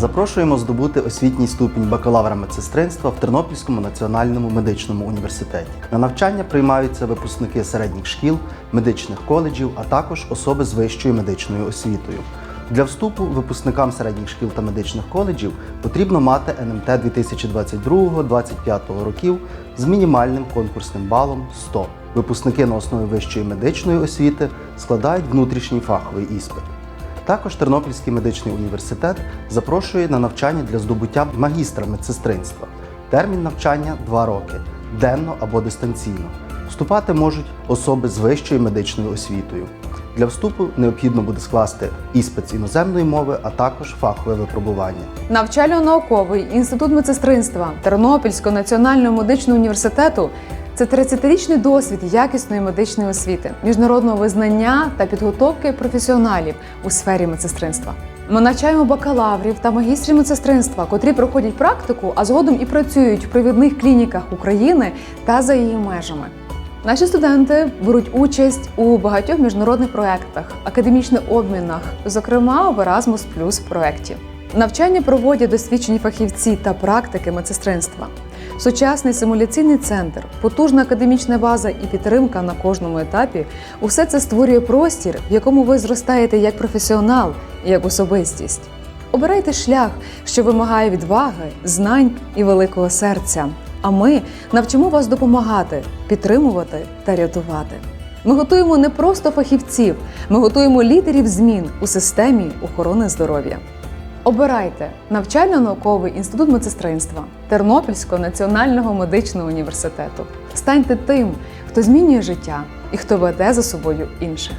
Запрошуємо здобути освітній ступінь бакалавра медсестринства в Тернопільському національному медичному університеті. На навчання приймаються випускники середніх шкіл, медичних коледжів, а також особи з вищою медичною освітою. Для вступу випускникам середніх шкіл та медичних коледжів потрібно мати НМТ 2022-2025 років з мінімальним конкурсним балом 100. Випускники на основі вищої медичної освіти складають внутрішній фаховий іспит. Також Тернопільський медичний університет запрошує на навчання для здобуття магістра медсестринства. Термін навчання 2 роки, денно або дистанційно. Вступати можуть особи з вищою медичною освітою. Для вступу необхідно буде скласти іспит з іноземної мови, а також фахове випробування. Навчально-науковий інститут медсестринства Тернопільського національного медичного університету це 30-річний досвід якісної медичної освіти, міжнародного визнання та підготовки професіоналів у сфері медсестринства. Ми навчаємо бакалаврів та магістрів медсестринства, котрі проходять практику, а згодом і працюють в провідних клініках України та за її межами. Наші студенти беруть участь у багатьох міжнародних проєктах, академічних обмінах, зокрема в Erasmus Plus проєкті. Навчання проводять досвідчені фахівці та практики медсестринства. Сучасний симуляційний центр, потужна академічна база і підтримка на кожному етапі усе це створює простір, в якому ви зростаєте як професіонал як особистість. Обирайте шлях, що вимагає відваги, знань і великого серця. А ми навчимо вас допомагати, підтримувати та рятувати. Ми готуємо не просто фахівців, ми готуємо лідерів змін у системі охорони здоров'я. Обирайте навчально-науковий інститут медсестринства Тернопільського національного медичного університету. Станьте тим, хто змінює життя і хто веде за собою інших.